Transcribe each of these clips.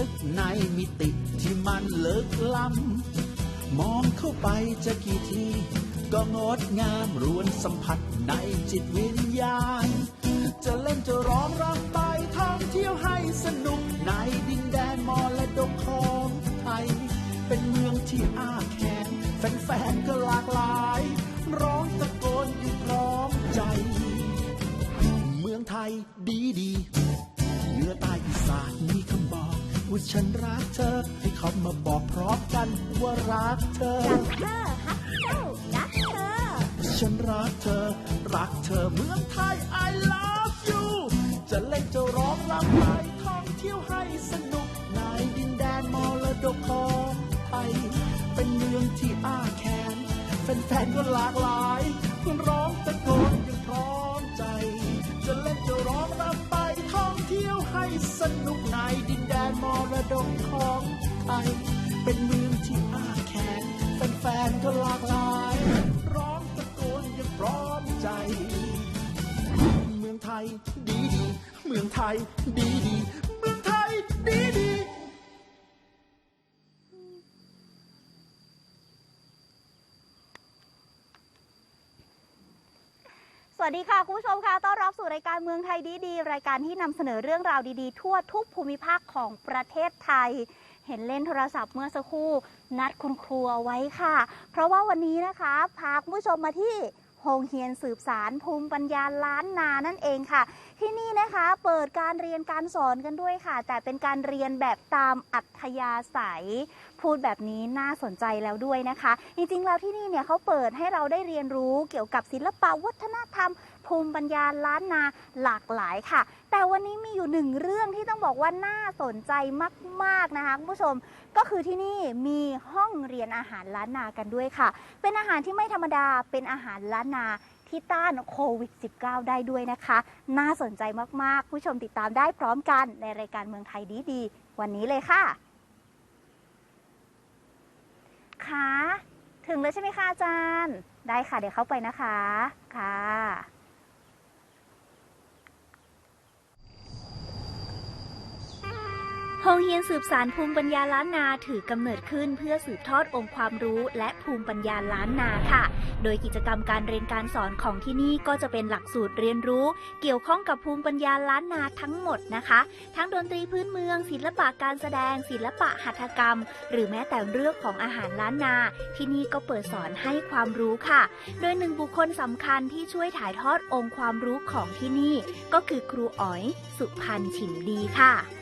ลึกในมิติที่มันลึกล้ำมองเข้าไปจะกี่ที ก็งดงามรวนสัมผัสในจิตวิญญาณ จะเล่นจะร้องรำไปท่องเที่ยวให้สนุกในดินแดนมรดกของไทย เป็นเมืองที่อ้าแขนแฟนๆก็หลากหลาย ร้องตะโกนอยู่พร้อมใจ เมืองไทยดีดีเหนือใต้อีสานมีคำบอก ว่าฉันรักเธอ ให้เขามาบอกพร้อมกันว่ารักเธอรักเธอฮักเจ้ารักเธอ ฉันรักเธอ รักเธอเมืองไทย I love you จะเล่นจะร้องรำไปท่องเที่ยวให้สนุกในดินแดนมรดกของไทยเป็นเมืองที่อ้าแขนแฟนๆก็หลากหลายร้องตะโกนอย่างพร้อมใจ จะเล่นจะร้องรำไปท่องเที่ยวให้สนุก มรดกของไทยเป็นเมืองที่อ้าแขนแฟนๆก็หลากหลาย ร้องตะโกนอย่างพร้อมใจ เมืองไทยดีดี เมืองไทยดีดี สวัสดีค่ะ คุณผู้ชมค่ะต้อนรับสู่รายการเมืองไทยดีๆ รายการที่นำเสนอเรื่องราวดีๆ ทั่วทุกภูมิภาคของประเทศไทย เห็นเล่นโทรศัพท์เมื่อสักครู่นัดคุณครูเอาไว้ค่ะ เพราะว่าวันนี้นะคะ พาคุณผู้ชมมาที่ โฮงเฮียนสืบสารภูมิปัญญาล้านนานั่นเองค่ะ ที่นี่นะคะเปิดการเรียนการสอนกันด้วยค่ะ แต่เป็นการเรียนแบบตามอัธยาศัย พูดแบบนี้น่าสนใจแล้วด้วยนะคะ จริงๆแล้วที่นี่เนี่ยเขาเปิดให้เราได้เรียนรู้เกี่ยวกับศิลปะวัฒนธรรม ภูมิปัญญาล้านนาหลากหลายค่ะ แต่วันนี้มีอยู่หนึ่งเรื่องที่ต้องบอกว่าน่าสนใจมากๆนะคะคุณผู้ชมก็คือที่นี่มีห้องเรียนอาหารล้านนากันด้วยค่ะ เป็นอาหารที่ไม่ธรรมดาเป็นอาหารล้านนาที่ต้านโควิด -19 ได้ด้วยนะคะ น่าสนใจมาก ๆ ผู้ชมติดตามได้พร้อมกันในรายการเมืองไทยดีๆ วันนี้เลยค่ะ ค่ะ ถึงแล้วใช่ไหมคะอาจารย์ ได้ค่ะ เดี๋ยวเข้าไปนะคะ ค่ะ โฮงเฮียนสืบสารภูมิปัญญาล้านนาถือกำเนิดขึ้นเพื่อสืบทอดองค์ความรู้และภูมิปัญญาล้านนาค่ะ โดยกิจกรรมการเรียนการสอนของที่นี่ก็จะเป็นหลักสูตรเรียนรู้ เกี่ยวข้องกับภูมิปัญญาล้านนาทั้งหมดนะคะ ทั้งดนตรีพื้นเมือง ศิลปะการแสดง ศิลปะหัตถกรรม หรือแม้แต่เรื่องของอาหารล้านนา ที่นี่ก็เปิดสอนให้ความรู้ค่ะ โดยหนึ่งบุคคลสำคัญที่ช่วยถ่ายทอดองค์ความรู้ของที่นี่ ก็คือครูอ๋อย สุพันธ์ฉิมดีค่ะ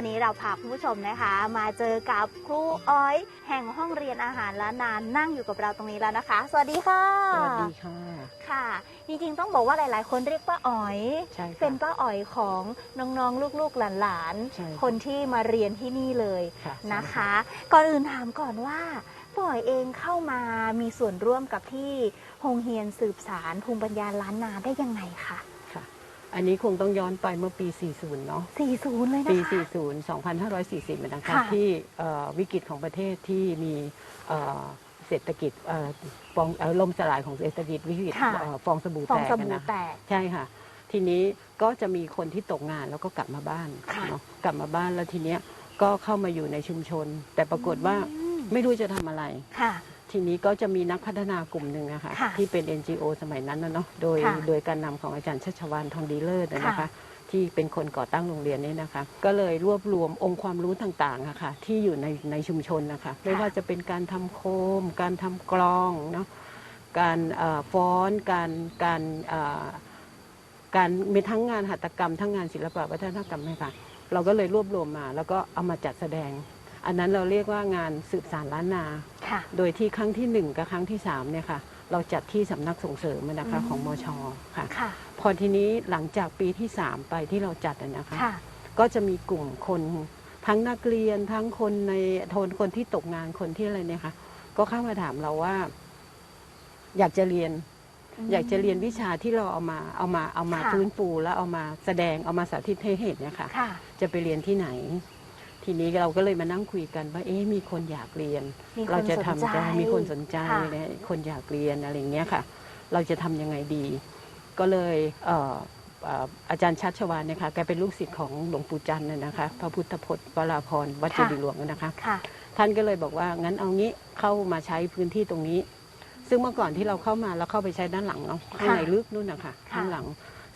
วันนี้เราพาคุณผู้ชมนะคะ มาเจอกับครูอ้อย แห่งห้องเรียนอาหารล้านนานั่งอยู่กับเราตรงนี้แล้วนะคะ สวัสดีค่ะ สวัสดีค่ะ ค่ะ จริงๆต้องบอกว่าหลาย ๆ คนเรียกป้าอ๋อย ใช่ค่ะเป็นป้าอ๋อยของน้องๆลูกๆหลานใช่ค่ะ ๆ คนที่มาเรียนที่นี่เลยค่ะนะคะ ก่อนอื่นถามก่อนว่าป้าอ๋อยเองเข้ามามีส่วนร่วมกับที่โฮงเฮียนสืบสารภูมิปัญญาล้านนาได้ยังไงคะค่ะ อันนี้คงต้องย้อนไปเมื่อปี 40 เนาะ 40 เลยนะปี คะ 40 2540นะคะค่ะ ที่เอ่อวิกฤตของประเทศที่มีเอ่อเศรษฐกิจเอ่อฟองเอ่อล่มสลายของเศรษฐกิจวิกฤตค่ะ เอ่อฟองสบู่ฟองแตกสกันบู่นะแตก ใช่ค่ะ ทีนี้ก็จะมีคนที่ตกงานแล้วก็กลับมาบ้านค่ะ เนาะกลับมาบ้านแล้วทีเนี้ยก็เข้ามาอยู่ในชุมชน แต่ปรากฏว่าอืมไม่รู้จะทำอะไร ค่ะ ทีนี้ก็จะมีนักพัฒนากลุ่มหนึ่งนะคะค่ะที่เป็น NGO สมัยนั้นนะเนาะโดยค่ะโดยการนำของอาจารย์ชัชวานทองดีเลิศนะนะคะค่ะที่เป็นคนก่อตั้งโรงเรียนนี้นะคะ ก็เลยรวบรวมองค์ความรู้ต่างๆอะค่ะที่อยู่ในในชุมชนนะคะไม่ว่าจะเป็นการทำโคม การทำกลองเนาะการเอ่อฟ้อนการการเอ่อการมีทั้งงานหัตถกรรมทั้งงานศิลปะวัฒนธรรมนะคะเราก็เลยรวบรวมมา แล้วก็เอามาจัดแสดง อันนั้นเราเรียกว่างานสืบสารล้านนา ค่ะ โดยที่ครั้งที่หนึ่งกับครั้งที่สามเนี่ยค่ะเราจัดที่สำนักส่งเสริมนะคะอืม ของมชค่ะ ค่ะ พอทีนี้หลังจากปีที่สามไปที่เราจัดอะนะคะ ค่ะ ก็จะมีกลุ่มคนทั้งนักเรียนทั้งคนในโทนคนที่ตกงานคนที่อะไรเนี่ยค่ะ ก็เข้ามาถามเราว่า อยากจะเรียน อยากจะเรียนวิชาที่เราเอามาเอามาเอามาค่ะ ฟื้นฟูแล้วเอามาแสดงเอามาสาธิตให้เห็นเนี่ยค่ะ ค่ะ จะไปเรียนที่ไหน ทีนี้เราก็เลยมานั่งคุยกันว่าเอ๊ะมีคนอยากเรียน มีคนเราจะสนทำใจได้มีคนสนใจค่ะนะคนอยากเรียนอะไรอย่างเงี้ยค่ะ เราจะทำยังไงดี ก็เลยเอ่ออ่าอาจารย์ชัชวานเนี่ยค่ะแกเป็นลูกศิษย์ของหลวงปู่จันทร์น่ะนะคะ พระพุทธพจน์วราพรณ์วัดเจค่ะดีย์หลวงนะคะ ค่ะ ท่านก็เลยบอกว่างั้นเอางี้เข้ามาใช้พื้นที่ตรงนี้ ซึ่งเมื่อก่อนที่เราเข้ามาเราเข้าไปใช้ด้านหลังเนาะข้างในลึกนู่นนะคะค่ะ ข้างหลัง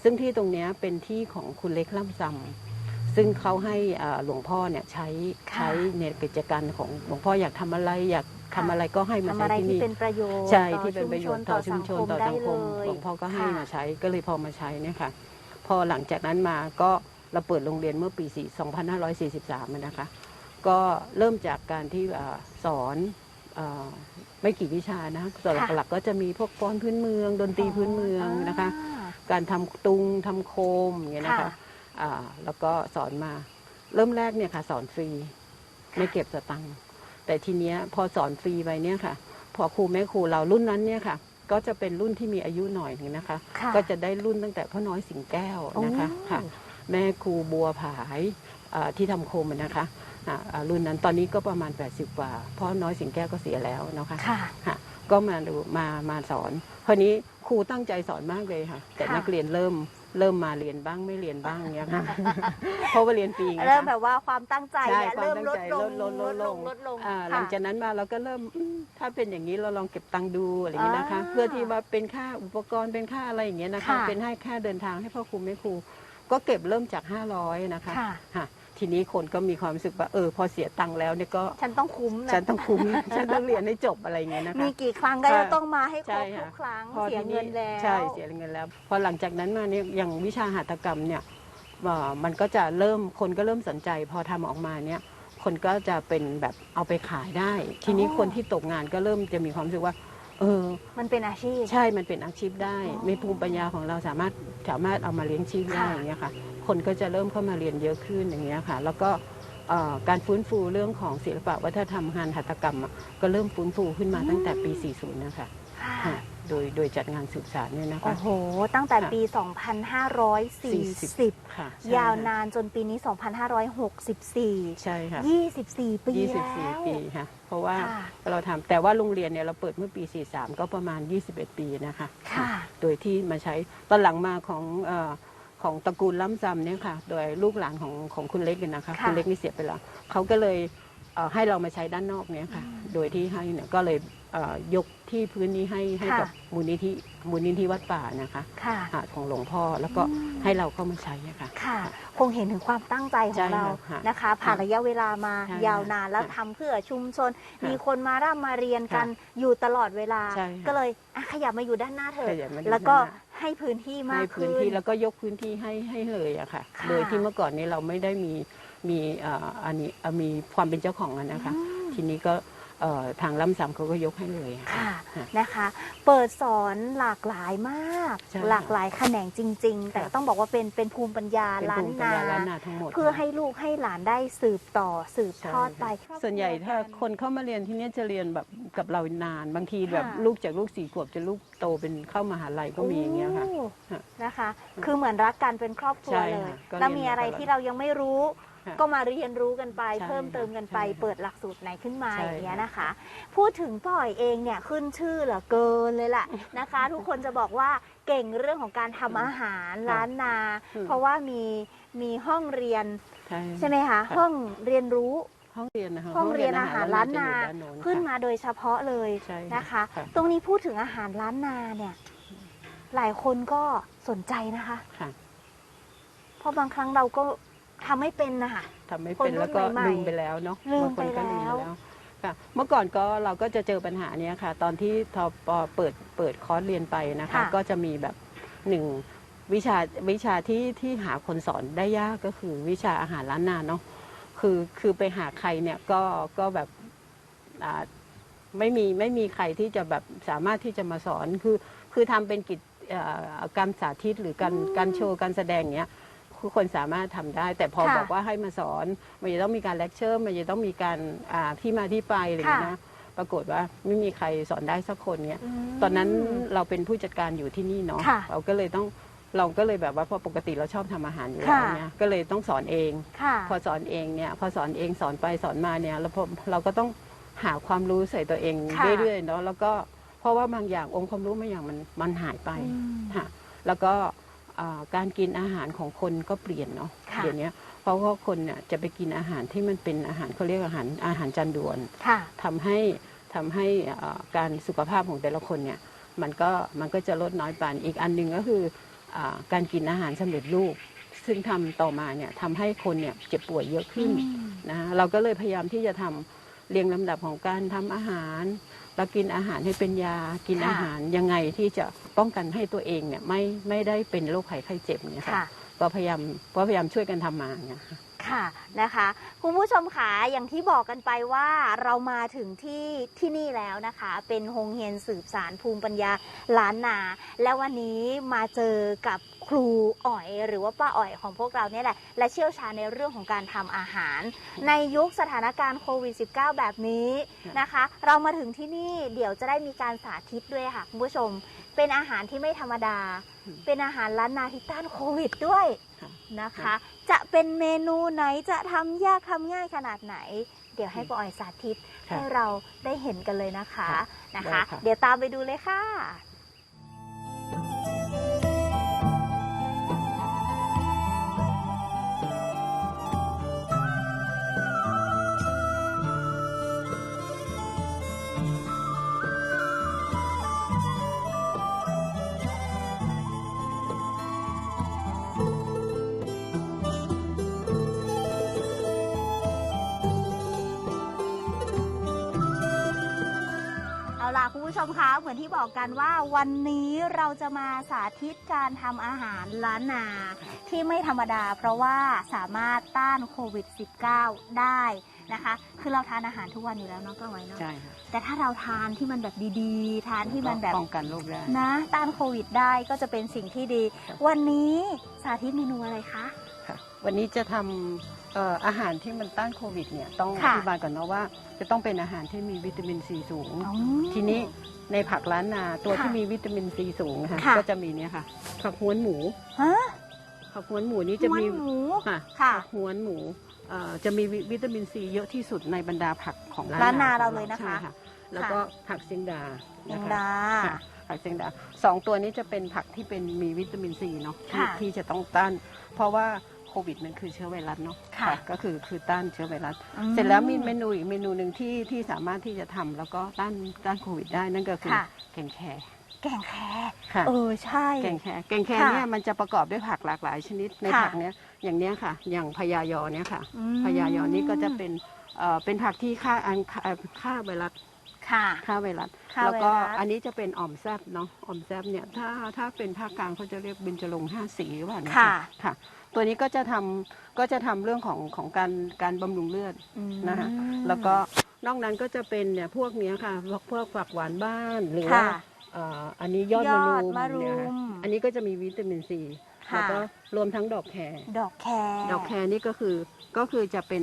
ซึ่งที่ตรงเนี้ยเป็นที่ของคุณเล็กล่ำซำ ซึ่งเขาให้อ่าหลวงพ่อเนี่ยใช้ค่ะใช้ในกิจการของหลวงพ่ออยากทำอะไรอยากทำอะไรก็ให้มาทำใช้อะไรที่ที่นี่เป็นประโยชน์ใช่ต่อที่เป็นประโยชน์ต่อชุมชนต่อสังคมได้เลยหลวงพ่อก็ให้ค่ะมาใช้ก็เลยพอมาใช้เนี่ยค่ะ พอหลังจากนั้นมาก็เราเปิดโรงเรียนเมื่อปี4 2543อะนะคะ ก็เริ่มจากการที่อ่าสอนอาไม่กี่วิชานะส่วนค่ะหลักๆก็จะมีพวกฟ้อนพื้นเมือง ดนตรีพื้นเมืองนะคะอ่าการทำตุงทำโคมอย่างเงี้ยนะคะค่ะอ่า แล้วก็สอนมา เริ่มแรกเนี่ยค่ะสอนฟรีไม่เก็บสตังค์แต่ทีเนี้ยพอสอนฟรีไปเนี่ยค่ะ พอครูแม่ครูเรารุ่นนั้นเนี่ยค่ะ ก็จะเป็นรุ่นที่มีอายุหน่อยหนึงนะคะค่ะก็จะได้รุ่นตั้งแต่พ่อน้อยสิงแก้วนะคะโอ้ค่ะ แม่ครูบัวผายอ่าที่ทำโคมอะนะคะอ่าอ่ารุ่นนั้นตอนนี้ก็ประมาณ 80 กว่าพ่อน้อยสิงแก้วก็เสียแล้วนะคะค่ะค่ะก็มาดูมามาสอนคราวนี้ครูตั้งใจสอนมากเลยค่ะ แต่ค่ะนักเรียนเริ่ม เริ่มมาเรียนบ้างไม่เรียนบ้างอย่างเงี้ยค่ะ เพราะว่าเรียนฟรีไงคะเริ่มแบบว่าความตั้งใจใช่เนี่ยความเริ่มตั้งลดใจลงลดลดลดลงลดลงอ่าค่ะหลังจากนั้นมาเราก็เริ่มอืมถ้าเป็นอย่างนี้เราลองเก็บตังค์ดูอะไรอย่างนี้นะคะ อ่าเพื่อที่ว่าเป็นค่าอุปกรณ์เป็นค่าอะไรอย่างเงี้ยนะคะ ค่ะเป็นให้ค่าเดินทางให้พ่อครูแม่ครู ก็เก็บเริ่มจาก 500 นะคะค่ะ ค่ะ ทีนี้คนก็มีความรู้สึกว่าเออพอเสียตังค์แล้วเนี่ยก็ฉันต้องคุ้มนะฉันต้องคุ้ม ฉันต้องเรียนให้จบอะไรอย่างเงี้ยนะคะ มีกี่ครั้งก็ค่ะจะต้องมาให้ครใช่บทุค่ะกครั้งพอเสียทีเงินแล้ว ใช่เสียเงินแล้ว พอหลังจากนั้นมาเนี่ยอย่างวิชาหัตถกรรมเนี่ยเอ่อมันก็จะเริ่มคนก็เริ่มสนใจ พอทำออกมาเนี่ยคนก็จะเป็นแบบเอาไปขายได้ ทีนี้อ๋อ คนที่ตกงานก็เริ่มจะมีความรู้สึกว่า เออ มันเป็นอาชีพ ใช่มันเป็นอาชีพได้ อ๋อในภูมิปัญญาของเราสามารถสามารถเอามาเลี้ยงชีพได้ค่ะ อย่างเงี้ยค่ะ คนก็จะเริ่มเข้ามาเรียนเยอะขึ้นอย่างเงี้ยค่ะ แล้วก็เอ่อการฟื้นฟูเรื่องของศิลปะวัฒนธรรมงานหัตถกรรมอะก็เริ่มฟื้นฟูขึ้นมาตั้งแต่ปี 40 นะคะค่ะค่ะโดยโดยจัดงานสืบสารเนี่ยนะคะ โอ้โห ตั้งแต่ค่ะปี 2540 ค่ะใช่ยาวค่ะนานจนปีนี้ 2564 ใช่ค่ะ 24 ปีแล้ว24 ปีค่ะ เพราะว่าค่ะเราทำแต่ว่าโรงเรียนเนี่ยเราเปิดเมื่อปี 43 ก็ประมาณ 21 ปีนะคะ ค่ะ โดยที่มาใช้ตอนหลังมาของเอ่อ ของตระกูลล้ำซำเนี่ยค่ะ โดยลูกหลานของของคุณเล็กเนี่ยนะคะค่ะ คุณเล็กนี่เสียไปแล้วเขาก็เลยเอ่อให้เรามาใช้ด้านนอกเนี่ยค่ะ โดยที่ให้เนี่ยก็เลยเอ่อยกที่พื้นนี้ให้ให้ค่ะกับมูลนิธิมูลนิธิวัดป่านะคะค่ะ อ่าของหลวงพ่อแล้วก็ให้เราเข้ามาใช้อะค่ะ ค่ะ คงเห็นถึงความตั้งใจขใช่องเราค่ะนะคะ ผ่านระยะเวลามาใช่ยาวนานแล้วค่ะทำเพื่อชุมชนค่ะมีคนมาร่ำมาเรียนกันค่อยู่ตลอดเวลา ใช่ค่ะก็เลยอะขยับมาอยู่ด้านหน้าเถขอะยับมาอยู่แล้วก็ด้านหน้า ให้พื้นที่มาให้กพื้ขึ้นนที่แล้วก็ยกพื้นที่ให้ให้เลยอะค่ะ ค่ะ โดยที่เมื่อก่อนนี้เราไม่ได้มีมีเอ่ออันนี้เอ่อมีความเป็นเจ้าของอะนะคะอืมทีนี้ก็ เอ่อทางล้ำซ้ำเขาก็ยกให้เลยอะค่ะ ค่ะนะคะ เปิดสอนหลากหลายมาก ใช่หลากหลายแขนงจริง ๆ แต่ค่ะ ต้องบอกว่าเป็นเป็นภูมิปัญญาเป็นล้าภูนมิปัญนา ญาล้านนาทั้งหมดเพื่อค่ะให้ลูกให้หลานได้สืบต่อสืบใช่ทอดไปค่ะส่วนใหญ่ถ้าคนเข้ามาเรียนที่เนี้จะเรียนแบบกับเรานาน บางทีแบบค่ะ ลูกจากลูกสี่ขวบจะลูกโตเป็นเข้ามหาลัยก็มีอย่างเงี้ยค่ะ โอ้ค่ะนะคะ คือเหมือนรักกันเป็นครอบครัวใช่เลยค่ะก็แล้วเรียนมีอะไรมาตลอดที่เรายังไม่รู้ ค่ะก็มาเรียนรู้กันไป ใช่เพิ่มเติมกันไป ใช่ค่ะเปิดหลักสูตรไหนขึ้นมาใช่อย่างเงี้ยค่ะนะคะ พูดถึงป่อยเองเนี่ยขึ้นชื่อเหลือเกินเลยล่ะ นะคะ ทุกคนจะบอกว่าเก่งเรื่องของการทำอาหารร้านนา อืม เพราะว่ามีมีห้องเรียนใช่ใช่ไหมคะค่ะห้องเรียนรู้ ห้องเรียนนะคะห้องเรียนอาหารร้านนาจะอยู่ด้โค่ะขึ้นมาโดยเฉพาะเลยใช่นะคะ ค่ะ ตรงนี้พูดถึงอาหารร้านนาเนี่ย หลายคนก็สนใจนะคะ ค่ะ เพราะบางครั้งเราก็ ทำไม่เป็นนะคะ ทำไม่คนเป็นรุ่แล้วนก็ใหม่ๆลืมไปแล้วเนาะลืมบางคนก็ไปแล้วค่ะเมื่อก่อนก็เราก็จะเจอปัญหาเนี้ยค่ะ ตอนที่ทอปอเปิดเปิดคอร์สเรียนไปนะคะ ค่ะ ก็จะมีแบบหนึ่งวิชาวิชาที่ที่หาคนสอนได้ยากก็คือวิชาอาหารล้านนาเนาะคือคือไปหาใครเนี่ยก็ก็แบบอ่าไม่มีไม่มีใครที่จะแบบสามารถที่จะมาสอนคือคือทำเป็นกิจเอ่อการสาธิตหรือการการโชว์การแสดงเนี้ย คือคนสามารถทำได้ แต่พอค่ะบอกว่าให้มาสอน มันจะต้องมีการเลคเชอร์ มันจะต้องมีการอ่าที่มาที่ไปอะไรอย่างเงี้ยค่ะ นะปรากฏว่าไม่มีใครสอนได้สักคนเนี้ยม ตอนนั้นเราเป็นผู้จัดการอยู่ที่นี่เนาะค่ะเราก็เลยต้องเราก็เลยแบบว่าเพราะปกติเราชอบทำอาหารอยู่แล้วค่ะ เนี่ยก็เลยต้องสอนเอง ค่ะ พอสอนเองเนี่ยพอสอนเองสอนไปสอนมาเนี่ยแล้วพอเราก็ต้องหาความรู้ใส่ตัวเองค่ะเรื่อยๆเนาะแล้วก็เพราะว่าบางอย่างองค์ความรู้บางอย่างมันมันหายไปอืม ค่ะแล้วก็อ่า การกินอาหารของคนก็เปลี่ยนเนาะค่ะเดี๋ยวนี้เพราะว่าคนเนี่ยจะไปกินอาหารที่มันเป็นอาหารเขาเรียกอาหารอาหารจานด่วนค่ะทำให้ทำให้อ่าการสุขภาพของแต่ละคนเนี่ยมันก็มันก็จะลดน้อยไปอีกอันหนึ่งก็คืออาการกินอาหารสำเร็จรูป ซึ่งทำต่อมาเนี่ยทำให้คนเนี่ยเจ็บป่วยเยอะขึ้นอืมนะฮะเราก็เลยพยายามที่จะทำเรียงลำดับของการทำอาหาร แล้วกินอาหารให้เป็นยากินค่ะอาหารยังไงที่จะป้องกันให้ตัวเองเนี่ยไม่ไม่ได้เป็นโรคไข้ไข้เจ็บเนี่ยค่ะค่ะก็พยายามก็พยายามช่วยกันทำมาเนี่ย ค่ะนะคะคุณผู้ชมคะอย่างที่บอกกันไปว่าเรามาถึงที่ที่นี่แล้วนะคะ เป็นโฮงเฮียนสืบสารภูมิปัญญาล้านนา และวันนี้มาเจอกับครูอ๋อยหรือว่าป้าอ๋อยของพวกเราเนี่ยแหละ และเชี่ยวชาญในเรื่องของการทำอาหาร ในยุคสถานการณ์โควิด -19 แบบนี้นะคะ เรามาถึงที่นี่เดี๋ยวจะได้มีการสาธิตด้วยค่ะคุณผู้ชม เป็นอาหารที่ไม่ธรรมดา เป็นอาหารล้านนาที่ต้านโควิดด้วยค่ะนะคะ จะเป็นเมนูไหนจะทำยากทำง่ายขนาดไหน เดี๋ยวให้ป้าอ๋อยสาธิตค่ะให้เราได้เห็นกันเลยนะคะค่ะนะคะได้ค่ะเดี๋ยวตามไปดูเลยค่ะ ผู้ชมคะเหมือนที่บอกกันว่าวันนี้เราจะมาสาธิตการทำอาหารล้านนาที่ไม่ธรรมดา เพราะว่าสามารถต้านโควิด -19 ได้นะคะ คือเราทานอาหารทุกวันอยู่แล้วเนาะก็ไว้เนาะใช่ค่ะแต่ถ้าเราทานที่มันแบบดีๆ ทานที่มันแบบป้องกันโรคได้นะ ต้านโควิดได้ก็จะเป็นสิ่งที่ดีครับวันนี้สาธิตเมนูอะไรคะค่ะวันนี้จะทำ เอ่ออาหารที่มันต้านโควิดเนี่ยต้องอค่ะ ธิบายก่อนเนาะว่า จะต้องเป็นอาหารที่มีวิตามินซีสูง อ๋อ ทีนี้ในผักล้านนาตัวค่ะที่มีวิตามินซีสูงค่ะค่ะ ก็จะมีเนี่ยค่ะผักหวนหมูฮะผักหวนหมูนี้จะมีม้วนหมูค่ะค่ะผักหวนหมูเอ่อจะมีวิวิตามินซีเยอะที่สุดในบรรดาผักของร้านร้านนาขเราองเลยนะคะใช่แล้วก็ผักเสียงดาแมนะงคะดา ค่ะผักเสียงดาสองตัวนี้จะเป็นผักที่เป็นมีวิตามินซีเนาะที่ค่ะ ที่จะต้องต้าน เพราะว่า โควิดมันคือเชื้อไวรัสเนาะค่ะก็คือคือต้านเชื้อไวรัสอืเสร็จแล้วมีเมนูอีกเมนูหนึ่งที่ที่สามารถที่จะทำแล้วก็ต้านต้านโควิดได้นั่นก็คือค่ะ แกงแคร แกงแคค่ะ เออใช่ แกงแครแกงแครค่ะเนี่ยมันจะประกอบด้วยผักหลากหลายชนิดในค่ะ ผักเนี้ยอย่างเนี้ยค่ะ อย่างพญายอเนี่ยค่ะ อืม พญายอนี่ก็จะเป็นเอ่อเป็นผักที่ฆ่าอันฆ่าฆ่าไวรัส ค่ะฆ่าไวรัสฆ่าแล้วก็ไวรัสอันนี้จะเป็นอ่อมแซบเนาะอ่อมแซบเนี่ยถ้าถ้าเป็นภาคกลางเขาจะเรียกเบญจรงค์ห้าสีหรือเปล่าเนี่ยค่ะ ค่ะ ตัวนี้ก็จะทำก็จะทำเรื่องของของการการบำรุงเลือด อืม นะคะ แล้วก็นอกนั้นก็จะเป็นเนี่ยพวกเนี้ยค่ะพวกพวกฝักหวานบ้านหรือว่าค่ะเอ่ออันนี้ยอดยมะอรุดมมะรุเนี่ยค่ะมอันนี้ก็จะมีวิตามินซีค่ะแล้วก็รวมทั้งดอกแคร ดอกแคดอกแครนี่ก็คือก็คือจะเป็น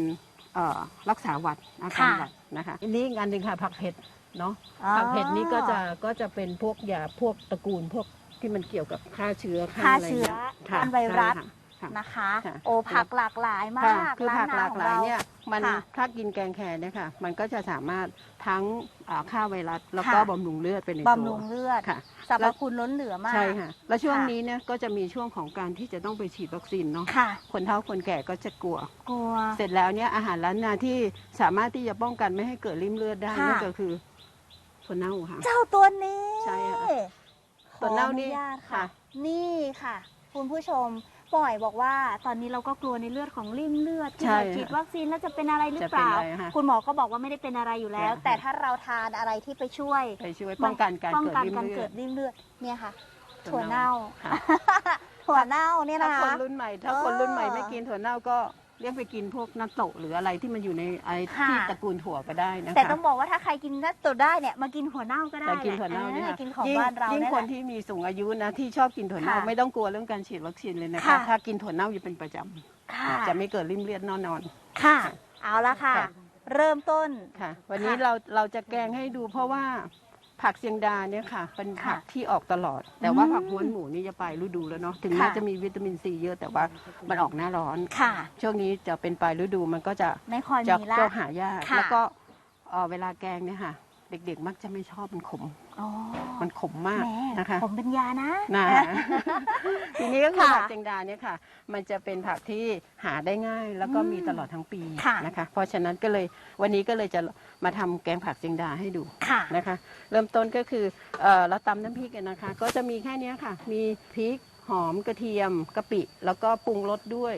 เอ่อรักษาหวัดอาการค่ะ หวัดนะคะอันนี้อีกอันหนึ่งค่ะผักเผ็ด เนาะอ๋อ ผักเผ็ดนี่ก็จะก็จะเป็นพวกยาพวกตระกูลพวกที่มันเกี่ยวกับฆ่าเชื้อฆ่าอะไรเชื้องี้ยต้านไวรัสใช่ค่ะ นะคะ ค่ะ โอ้ผักหลากหลายมาค่ะกคือผักหร้ลากหลายเนี่ยมันค่ะถ้ากินแกงแครเนี่ยค่ะ มันก็จะสามารถทั้งอ่าฆ่าไวรัสแล้วก็ค่ะ บำรุงเลือดไปในตัวบำรุงเลือดค่ะ สรรแล้พวคุณล้นเหลือมาก ใช่ค่ะ แล้วช่วงค่ะ นี้เนี่ยก็จะมีช่วงของการที่จะต้องไปฉีดวัคซีนเนาะค่ะ คนเฒ่าคนแก่ก็จะกลัว กลัว เสร็จแล้วเนี่ยอาหารล้านนาที่สามารถที่จะป้องกันไม่ให้เกิดริ่มเลือดได้ค่ะ นั่นก็คือ ถั่วเน่าค่ะ เจ้าตัวนี้ใช่ค่ะขอตัวเน่านี่อญาตค่ะ ค่ะ นี่ค่ะ คุณผู้ชมปล่อยบอกว่า ตอนนี้เราก็กลัวในเลือดของริ่มเลือดที่ใช่เราฉีดวัคซีนแล้วจะเป็นอะไรหรือจะเปเป็นล่าอะไรคะคุณหมอก็บอกว่าไม่ได้เป็นอะไรอยู่แล้วค่ะ แต่ถ้าเราทานอะไรที่ไปช่วย ไปช่วยป้องกันการป้องเกิดกันริ่มการเลืเกิอดดริ่มเลือดเนี่ยค่ะ ถั่ถั่ววเน่าเน่า ค่ะ ถั่วเน่าเนี่ยถ้านะคนคะ รุ่นใหม่ ถ้าเออคนรุ่นใหม่ไม่กินถั่วเน่าก็ เรียกไปกินพวกนัตโตะหรืออะไรที่มันอยู่ในไอ้ค่ะ ที่ตระกูลถั่วก็ได้นะคะแต่ต้องบอกว่าถ้าใครกินนัตโตะได้เนี่ยมากินหัวเน่าก็ได้แต่กินถั่วเน่าเนี่ยออค่ะกินของยิ่งบ้านเรายิ่งเนี่ยคนแหละ ที่มีสูงอายุนะที่ชอบกินถั่วเน่าค่ะไม่ต้องกลัวเรื่องการฉีดวัคซีนเลยนะคะ ค่ะ ถ้ากินถั่วเน่าอยู่เป็นประจค่ะำจะไม่เกิดริ่มเลือดแน่นอน ค่ะ เอาละค่ะ ค่ะ เริ่มต้น ค่ะ วันนี้ค่ะ เราเราจะแกงให้ดูเพราะว่า ผักเชียงดาเนี่ยค่ะ เป็นผักค่ะที่ออกตลอด แต่ว่าอืมผักม้วนหมูนี่จะไปฤดูแล้วเนาะถึงค่ะแม้จะมีวิตามินซีเยอะแต่ว่ามันออกหน้าร้อน ค่ะ ช่วงนี้จะเป็นปลายฤดูมันก็จะไม่ค่อยจะมีละ จะหายากค่ะ แล้วก็เอ่อเวลาแกงเนี่ยค่ะ เด็กๆ มักจะไม่ชอบมันขม อ๋อมันขมมากแหม่นะคะ ผมเป็นยานะ นะทีนี้ก็คือค่ะผักเจงดาเนี่ยค่ะ มันจะเป็นผักที่หาได้ง่ายแล้วก็อืมมีตลอดทั้งปีค่ะ นะคะ เพราะฉะนั้นก็เลยวันนี้ก็เลยจะมาทำแกงผักเจงดาให้ดูค่ะ นะคะ เริ่มต้นก็คือเอ่อเราตำน้ำพริกกันนะคะ ก็จะมีแค่เนี้ยค่ะ มีพริกหอมกระเทียมกะปิ แล้วก็ปรุงรสด้วย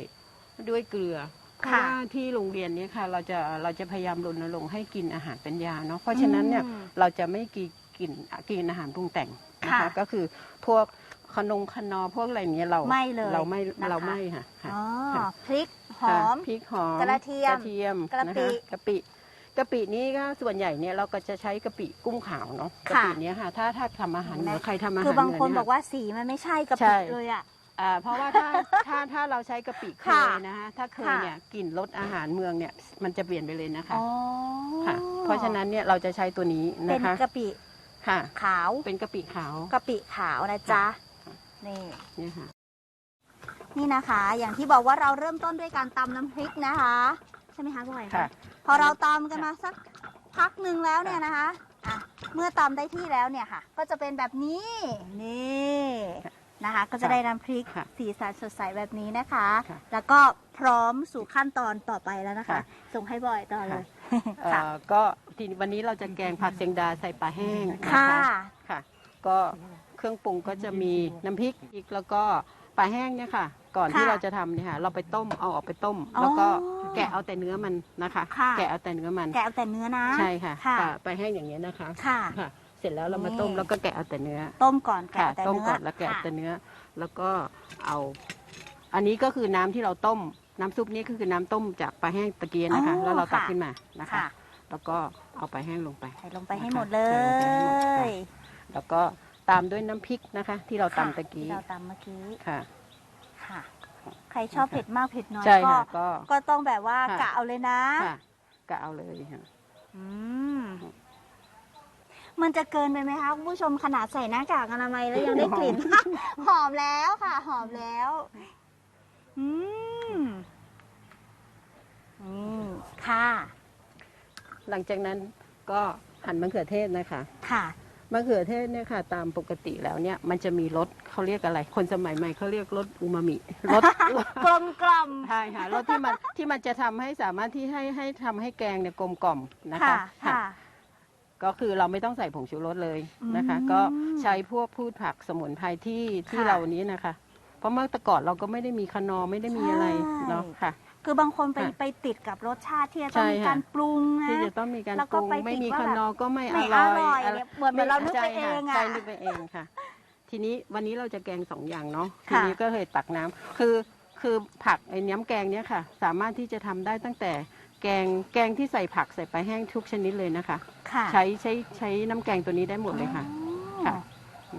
ด้วยเกลือ เพราะค่ะว่าที่โรงเรียนเนี้ค่ะเราจะเราจะพยายามรณรงค์ให้กินอาหารเป็นยาเนาะเพราะฉะนั้นเนี่ยอืมเราจะไม่กินกินกินอาหารปรุงแต่งนะค่ะคะก็คือพวกขนมขนอพวกอะไรอย่างเงี้ยเราไม่เลยเราไม่นะคะ เราไม่ค่ะค่ะ อ๋อค่ะ พริกหอม ค่ะพริกหอมกระเทียมกระเทียมกะปินะคะกะปิกะปินี้ก็ส่วนใหญ่เนี่ยเราก็จะใช้กะปิกุ้งขาวเนาะค่ะกะปิเนี้ยค่ะ ถ้าถ้าทำอาหารเหนือใครทำอาหารคือบางคนเหบอกว่าสีมันไม่ใช่กะใช่ ปิเลยอะ อ่าเพราะว่าถ้าถ้าถ้าเราใช้กะปิเคค่ะยนะคะถ้าเคยค่ะ เนี่ยกลิ่นรสอาหารเมืองเนี่ยมันจะเปลี่ยนไปเลยนะคะอ๋อค่ะ เพราะฉะนั้นเนี่ยเราจะใช้ตัวนี้เป็นะนคะกะปิค่ะ ขาว เป็นกะปิขาวกะปิขาวนะจ๊ะค่ะนี่ เนี่ยค่ะ นี่นะคะ อย่างที่บอกว่าเราเริ่มต้นด้วยการตำน้ำพริกนะคะ ใช่ไหมคะพี่หอยค่ะ พอเราตำกันมาสักพักหนึ่งแล้วเนี่ยนะคะอะเมื่อตำได้ที่แล้วเนี่ยค่ะ ก็จะเป็นแบบนี้ นี่ นะคะ ก็จะได้น้ำพริกค่ะสีสันสดใสแบบนี้นะคะ ค่ะแล้วก็พร้อมสู่ขั้นตอนต่อไปแล้วนะคะ ค่ะ ส่งให้บ่อยต่อเลยเอ่อก็ทีนี้วันนี้เราจะแกงผัดเชียงดาใส่ปลาแห้งนะค่ะคะค่ะ ก็เครื่องปรุงก็จะมีน้ำพริกพริกแล้วก็ปลาแห้งเนี่ยค่ะ ก่อนที่ค่ะเราจะทำเนี่ยค่ะ เราไปต้มเอาออกไปต้ม อ๋อแล้วก็แกะเอาแต่เนื้อมันนะคะ ค่ะ แกะเอาแต่เนื้อมัน แกะเอาแต่เนื้อนะ ใช่ค่ะค่ะ ปลาปลาแห้งอย่างเงี้ยนะคะ ค่ะ ค่ะ เสร็จแล้วเรามาต้มนี่แล้วก็แกะเอาแต่เนื้อ ต้มก่อนแกะค่ะเอาแต่ต้มเนื้อก่อนแล้วแกะค่ะ แต่เนื้อ แล้วก็เอา อันนี้ก็คือน้ำที่เราต้ม น้ำซุปนี้ก็คือน้ำต้มจากปลาแห้งตะเกียนะคะ อ๋อแล้วเราตักค่ะ ขึ้นมานะคะ ค่ะ แล้วก็เอาปลาแห้งลงไป ใส่ลงไปให้หมดเลใส่ลงไปให้หมดค่ะ ยแล้วก็ตามด้วยน้ำพริกนะคะ ที่เราค่ะตำตะกี้ที่เราตำเมื่อกี้ ค่ะ ค่ะ ใครชอบเผ็ดมากเผ็ดน้อยใช่ก็ ค่ะก็ ก็ต้องแบบว่าค่ะ กะเอาเลยนะ ค่ะก็เอาเลยค่ะอืม มันจะเกินไปไหมคะคุณผู้ชมขนาดใส่หน้ากากอนามัยแล้วยังได้กลิ่น หอมแล้วค่ะ หอมแล้วอืมอืมค่ะ หลังจากนั้นก็หั่นมะเขือเทศนะคะ ค่ะมะเขือเทศเนี่ยค่ะ ตามปกติแล้วเนี่ยมันจะมีรสเขาเรียกอะไร คนสมัยใหม่เขาเรียกรสอูมามิรสกลมกล่อมใช่ค่ะรสที่มันที่มันจะทำให้สามารถที่ให้ให้ทำให้แกงเนี่ยกลมกล่อมนะคะค่ะค่ะ ก็คือเราไม่ต้องใส่ผงชูรสเลยนะคะอืมก็ใช้พวกพืชผักสมุนไพรที่ที่ค่ะ เรานี้นะคะ เพราะเมื่อแต่ก่อนเราก็ไม่ได้มีคนอร์ไม่ได้มีอะไรใช่เนาะค่ะ คือบางคนไปค่ะไปติดกับรสชาติที่จะต้องใช่มีค่ะ การปรุงนะ ที่จะต้องมีการแล้วปก็รุงไปไม่มีติดว่าคนแบบอร์ก็ไม่ไม่อร่อยอร่อยอะไรเนี่ยเหมือนเหมือนเรานึกไปใช่เองค่ะอะใช่นึกไปเองค่ะ ทีนี้วันนี้เราจะแกงสองอย่างเนาะทีค่ะ นี้ก็เลยตักน้ำคือคือผักไอ้น้ำแกงเนี้ยค่ะ สามารถที่จะทำได้ตั้งแต่แกงแกงที่ใส่ผักใส่ปลาแห้งทุกชนิดเลยนะคะ ค่ะใช้ใช้ใช้น้ำแกงตัวนี้ได้หมดเลยค่ะอ๋อค่ะ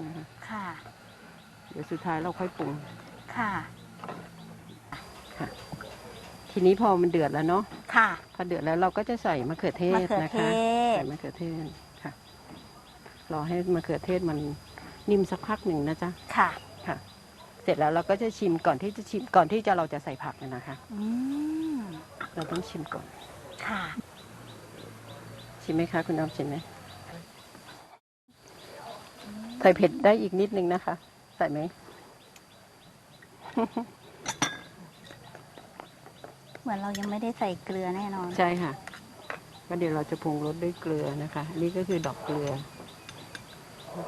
นะคะค่ะเดี๋ยวสุดท้ายเราค่อยปรุง ค่ะทีนี้พอมันเดือดแล้วเนาะค่ะ พอเดือดแล้วเราก็จะใส่มะเขือเทมะศเขือนะเทคะศใส่มะเขือเทศค่ะรอให้มะเขือเทศมันนิ่มสักพักหนึ่งนะจ๊ะค่ะค่ะ เสร็จแล้วเราก็จะชิมก่อนที่จะชิมก่อนที่จะเราจะใส่ผักนะคะอืมเราต้องชิมก่อนค่ะ ชิมไหมคะ คุณน้องชิมไหมใส่เผ็ดได้อีกนิดนึงนะคะ ใส่ไหม เหมือนเรายังไม่ได้ใส่เกลือแน่นอน ใช่ค่ะ ก็เดี๋ยวเราจะปรุงรสด้วยเกลือนะคะอันนี้ก็คือดอกเกลืออื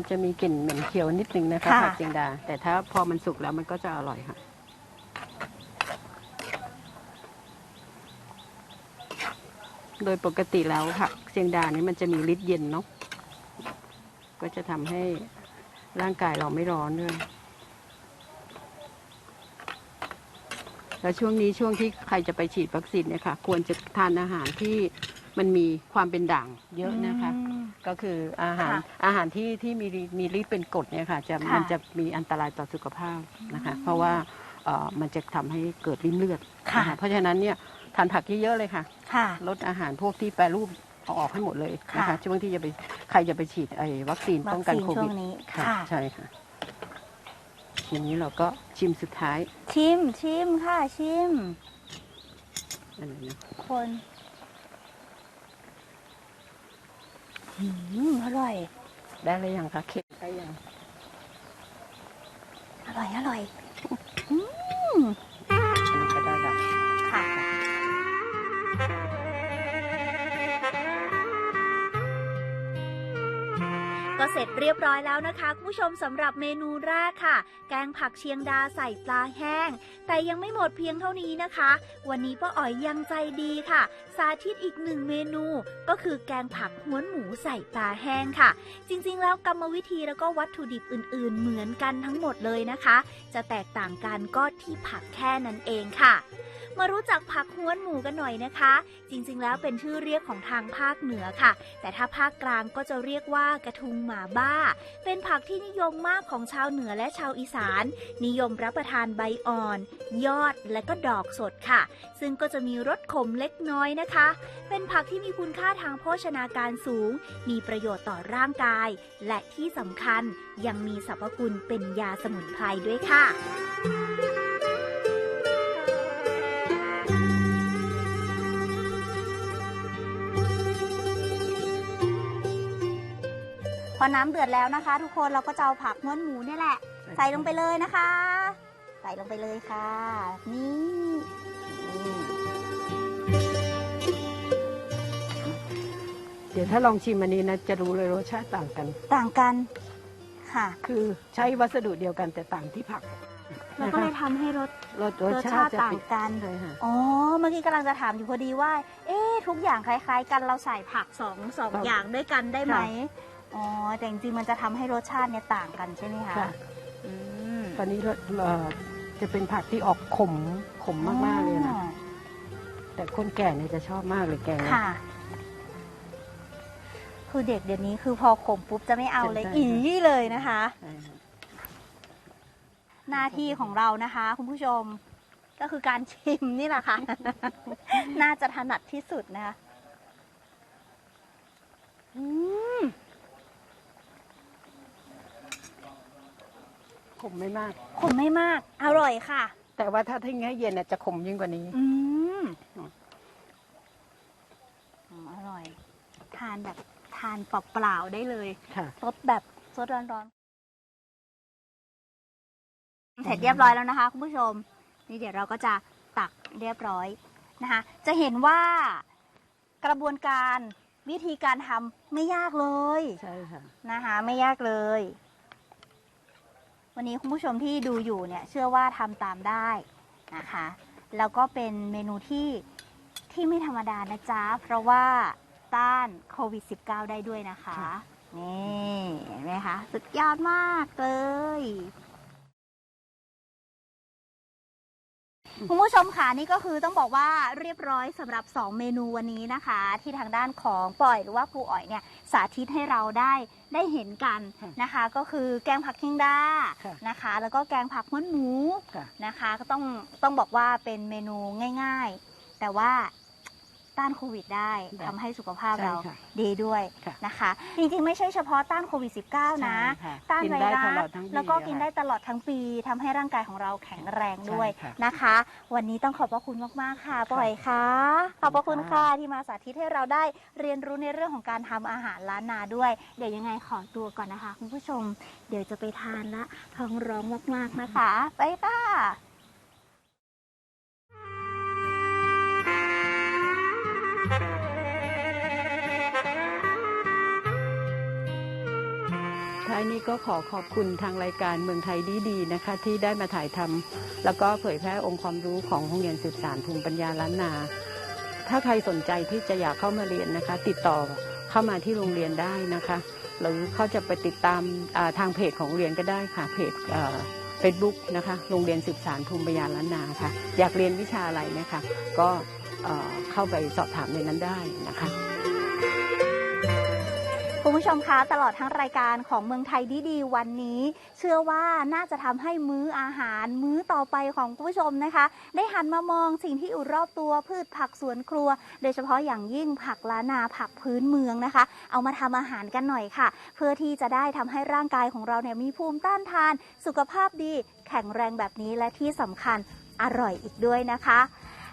มันจะมีกลิ่นเหม็นเขียวนิดนึงนะคะค่ะ ผักเจียงดา แต่ถ้าพอมันสุกแล้วมันก็จะอร่อยค่ะ โดยปกติแล้วผักเจียงดานี่มันจะมีฤทธิ์เย็นเนาะก็จะทำให้ร่างกายเราไม่ร้อนด้วย แล้วช่วงนี้ช่วงที่ใครจะไปฉีดวัคซีนเนี่ยค่ะ ควรจะทานอาหารที่มันมีความเป็นด่างเยอะนะคะ อืม ก็คืออาหารค่ะอาหารที่ที่มีมีฤทธิ์เป็นกรดเนี่ยค่ะจะค่ะมันจะมีอันตรายต่อสุขภาพนะคะ เพราะว่าเอ่อมันจะทำให้เกิดริ่มเลือดค่ะนะคะเพราะฉะนั้นเนี่ยทานผักเยอะๆเลยค่ะค่ะ ลดอาหารพวกที่แปรรูปเอาออกให้หมดเลยนะค่ะคะช่วงที่จะไปใครจะไปฉีดไอ้วัคซีนวัป้องคกันซีนโคช่ววิงดนี้ค่ะค่ะใช่ค่ะอย่างนี้เราก็ชิมสุดท้าย ชิมชิมค่ะชิมอันนี้นะคน อืมอร่อย ได้เลยยังคะเค็มได้ยัง อร่อย อร่อยอัน เสร็จเรียบร้อยแล้วนะคะคุณผู้ชมสำหรับเมนูแรกค่ะ แกงผักเชียงดาใส่ปลาแห้ง แต่ยังไม่หมดเพียงเท่านี้นะคะ วันนี้ป้าอ๋อยยังใจดีค่ะ สาธิตอีกหนึ่งเมนู ก็คือแกงผักห้วนหมูใส่ปลาแห้งค่ะ จริงๆ แล้วกรรมวิธีแล้วก็วัตถุดิบอื่น ๆ เหมือนกันทั้งหมดเลยนะคะ จะแตกต่างกันก็ที่ผักแค่นั้นเองค่ะ มารู้จักผักห้วนหมูกันหน่อยนะคะ จริงๆแล้วเป็นชื่อเรียกของทางภาคเหนือค่ะ แต่ถ้าภาคกลางก็จะเรียกว่ากระทุงหมาบ้า เป็นผักที่นิยมมากของชาวเหนือและชาวอีสาน นิยมรับประทานใบอ่อน ยอดและก็ดอกสดค่ะ ซึ่งก็จะมีรสขมเล็กน้อยนะคะ เป็นผักที่มีคุณค่าทางโภชนาการสูง มีประโยชน์ต่อร่างกาย และที่สำคัญยังมีสรรพคุณเป็นยาสมุนไพรด้วยค่ะ พอน้ำเดือดแล้วนะคะ ทุกคนเราก็จะเอาผักม้วนหมูเนี่ยแหละ ใส่ลงไปเลยนะคะ ใส่ลงไปเลยค่ะนี่นี่เดี๋ยวถ้าลองชิมอันนี้นะจะรู้เลยรสชาติต่างกัน ต่างกันค่ะ คือใช้วัสดุเดียวกันแต่ต่างที่ผักแล้วก็เลยทำให้รสรสรรสสชาชาติติจะต่างเปลี่ยนกันเลยค่ะอ๋อ เมื่อกี้กำลังจะถามอยู่พอดีว่า เอ๊ะทุกอย่างคล้าย ๆ กันเราใส่ผักสองสองครับอย่างด้วยกันได้ไหมค่ะ อ๋อแต่จริงๆมันจะทำให้รสชาติเนี่ยต่างกันใช่ไหมคะค่ะอืมตอนนี้รสเอ่อจะเป็นผักที่ออกขมขมมากๆเลยนะอ๋อแต่คนแก่เนี่ยจะชอบมากเลยแกงเนี่ยค่ะ คือเด็กเดี๋ยวนี้คือพอขมปุ๊บจะไม่เอาเลยใช่ใช่ อีเลยนะคะ ใช่ค่ะ หน้าที่ของเรานะคะ คุณผู้ชมก็คือการชิมนี่แหละค่ะ น่าจะถนัดที่สุดนะคะอืม ขมไม่มาก ขมไม่มาก อร่อยค่ะ แต่ว่าถ้าทิ้งให้เย็นน่ะจะขมยิ่งกว่านี้ อืมอืมอร่อย ทานแบบทานเปล่าๆได้เลยค่ะ ซดแบบซดร้อนๆ เสร็จเรียบร้อยแล้วนะคะคุณผู้ชม นี่เดี๋ยวเราก็จะตักเรียบร้อยนะคะ จะเห็นว่ากระบวนการวิธีการทำไม่ยากเลย ใช่ค่ะ นะคะ ไม่ยากเลย วันนี้คุณผู้ชมที่ดูอยู่เนี่ยเชื่อว่าทำตามได้นะคะ แล้วก็เป็นเมนูที่ที่ไม่ธรรมดานะจ๊ะ เพราะว่าต้านโควิด -19 ได้ด้วยนะคะค่ะนี่เห็นไหมคะ สุดยอดมากเลย คุณผู้ชมค่ะนี่ก็คือต้องบอกว่าเรียบร้อยสำหรับ 2 เมนูวันนี้นะคะ ที่ทางด้านของปล่อยหรือว่าครูอ๋อยเนี่ยสาธิตให้เราได้ได้เห็นกันนะคะ ก็คือแกงผักเคียงด้านะคะ แล้วก็แกงผักม้วนหมูนะคะ ก็ต้องต้องบอกว่าเป็นเมนูง่าย ๆ แต่ว่า ต้านโควิดได้ได้ทำให้สุขภาพใช่เราค่ะดีด้วยค่ะ นะคะ จริงๆ ไม่ใช่เฉพาะต้านโควิด -19 นะ ใช่ค่ะต้านกินไวได้รัตสลอดทั้งปีแล้วก็กินอะค่ะได้ตลอดทั้งปีทำให้ร่างกายของเราแข็งแรงด้วยใช่ค่ะนะคะ วันนี้ต้องขอบพระคุณมากๆค่ะปอยค่ะขอบพระคุณค่ะที่มาสาธิตให้เราได้เรียนรู้ในเรื่องของการทำอาหารล้านนาด้วย เดี๋ยวยังไงขอตัวก่อนนะคะ คุณผู้ชมเดี๋ยวจะไปทานละท้องร้องมากๆนะคะ ไปค่ะ ท้ายนี้ก็ขอขอบคุณทางรายการเมืองไทยดีๆนะคะ ที่ได้มาถ่ายทำแล้วก็เผยแพร่องค์ความรู้ของโรงเรียนสืบสารภูมิปัญญาล้านนา ถ้าใครสนใจที่จะอยากเข้ามาเรียนนะคะ ติดต่อเข้ามาที่โรงเรียนได้นะคะหรือเขาจะไปติดตามาทางเพจของโรงเรียนก็ได้ค่ะเพจเฟซบุ๊กนะคะโรงเรียนสืบสารภูมิปัญญาล้านนาค่ะ อยากเรียนวิชาอะไรนะคะ ก็ เข้าไปสอบถามในนั้นได้นะคะคุณผู้ชมคะตลอดทั้งรายการของเมืองไทยดีๆวันนี้ เชื่อว่าน่าจะทำให้มื้ออาหารมื้อต่อไปของคุณผู้ชมนะคะ ได้หันมามองสิ่งที่อยู่รอบตัวพืชผักสวนครัว โดยเฉพาะอย่างยิ่งผักล้านนาผักพื้นเมืองนะคะ เอามาทำอาหารกันหน่อยค่ะ เพื่อที่จะได้ทำให้ร่างกายของเราเนี่ยมีภูมิต้านทาน สุขภาพดี แข็งแรงแบบนี้และที่สำคัญอร่อยอีกด้วยนะคะ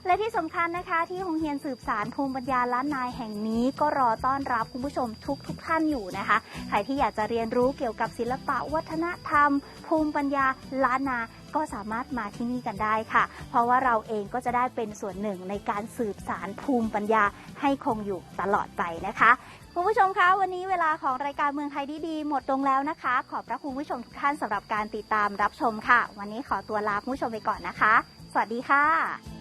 และที่สำคัญนะคะที่โรงเรียนสืบสารภูมิปัญญาล้านนายแห่งนี้ ก็รอต้อนรับคุณผู้ชมทุกทุกท่านอยู่นะคะใครที่อยากจะเรียนรู้เกี่ยวกับศิลปะวัฒนธรรม ภูมิปัญญาล้านนาก็สามารถมาที่นี่กันได้ค่ะ เพราะว่าเราเองก็จะได้เป็นส่วนหนึ่งในการสืบสารภูมิปัญญาให้คงอยู่ตลอดไปนะคะคุณผู้ชมคะวันนี้เวลาของรายการเมืองไทยดีๆหมดลงแล้วนะคะ ขอบพระคุณผู้ชมทุกท่านสำหรับการติดตามรับชมค่ะ วันนี้ขอตัวลาคุณผู้ชมไปก่อนนะคะ สวัสดีค่ะ